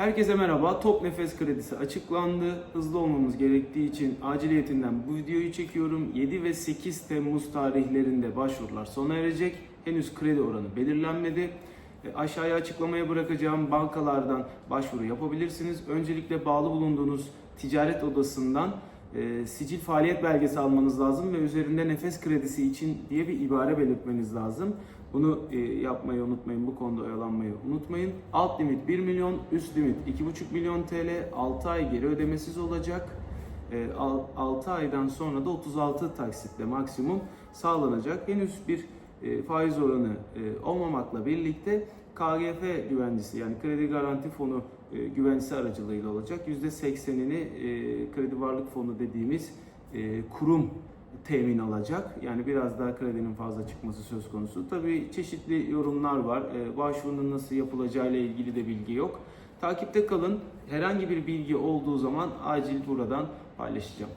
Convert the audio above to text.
Herkese merhaba. Top nefes kredisi açıklandı. Hızlı olmamız gerektiği için aciliyetinden bu videoyu çekiyorum. 7 ve 8 Temmuz tarihlerinde başvurular sona erecek. Henüz kredi oranı belirlenmedi. E, Aşağıya açıklamaya bırakacağım bankalardan başvuru yapabilirsiniz. Öncelikle bağlı bulunduğunuz ticaret odasından e, sicil faaliyet belgesi almanız lazım ve üzerinde nefes kredisi için diye bir ibare belirtmeniz lazım. Bunu e, yapmayı unutmayın, bu konuda oyalanmayı unutmayın. Alt limit 1 milyon, üst limit 2,5 milyon TL, 6 ay geri ödemesiz olacak. 6 aydan sonra da 36 taksitle maksimum sağlanacak. Henüz bir e, faiz oranı e, olmamakla birlikte KGF güvencesi yani kredi garanti fonu e, güvencesi aracılığıyla olacak. %80'ini e, kredi varlık fonu dediğimiz e, kurum temin alacak. Yani biraz daha kredinin fazla çıkması söz konusu. Tabii çeşitli yorumlar var. E, başvurunun nasıl yapılacağı ile ilgili de bilgi yok. Takipte kalın. Herhangi bir bilgi olduğu zaman acil buradan paylaşacağım.